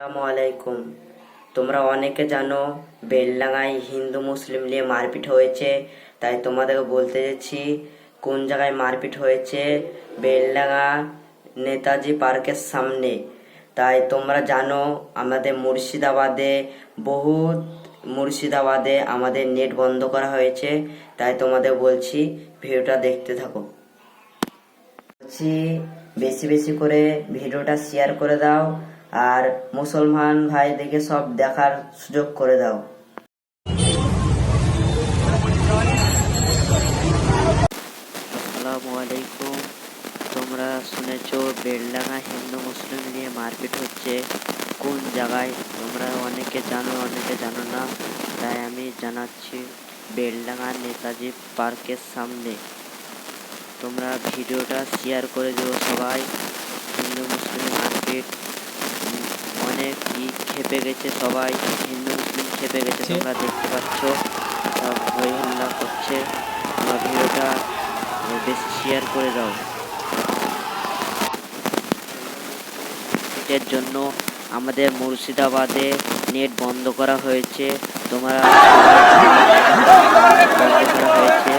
আসসালামু আলাইকুম। তোমরা অনেকে জানো বেলডাঙায় হিন্দু মুসলিম নিয়ে মারপিট হয়েছে, তাই তোমাদেরকে বলতে যাচ্ছি, কোন জায়গায় মারপিট হয়েছে? বেলডাঙা নেতাজি পার্কের সামনে। তাই তোমরা জানো, আমাদের মুর্শিদাবাদে, বহুত মুর্শিদাবাদে আমাদের নেট বন্ধ করা হয়েছে, তাই তোমাদের বলছি, ভিডিওটা দেখতে থাকো। বলছি, বেশি বেশি করে ভিডিওটা শেয়ার করে দাও আর মুসলমান ভাইদেরকে সব দেখার সুযোগ করে দাও। আসসালামু আলাইকুম। তোমরা শুনেছো, বেলডাঙ্গা হিন্দু মুসলিম নিয়ে মারপিট হচ্ছে। কোন জায়গায়? তোমরা অনেকে জানো অনেকে জানো না। তাই আমি জানাচ্ছি বেলডাঙা নেতাজি পার্কের সামনে। তোমরা ভিডিওটা শেয়ার করে দিও সবাই হিন্দু মুসলিম মারপিট উম, অনেক ই খেপে গেছে সবাই হিন্দু মুসলিম খেপে গেছে তোমরা দেখতে পাচ্ছ। সব হই হল্লা করছে। আমার ভিডিওটা বেশি শেয়ার করে দাও। এর জন্য আমাদের মুর্শিদাবাদে নেট বন্ধ করা হয়েছে। তোমরা বন্ধ করা হয়েছে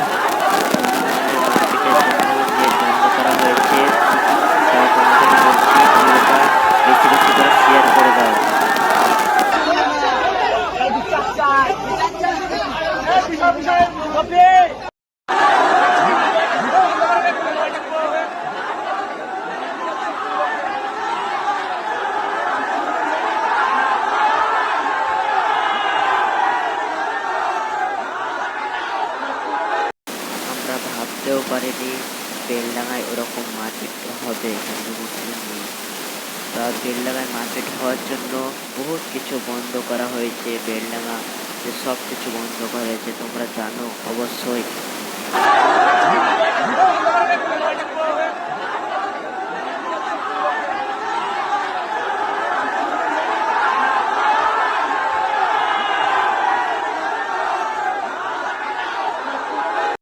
মার্কেটের জন্য নেট বন্ধ করা হয়েছে তাই তোমাদের বলছি ভিডিওটা বেশি বেশি করে শেয়ার করে দাও আমরা ভাবতেও পারেনি। বেলডাঙায় ওরকম মারপিট হবে হিন্দু মুসলিম নিয়ে। তা বেলডাঙায় মারপিট হওয়ার জন্য বহুত কিছু বন্ধ করা হয়েছে। বেলডাঙা সব কিছু বন্ধ করা হয়েছে, তোমরা জানো অবশ্যই।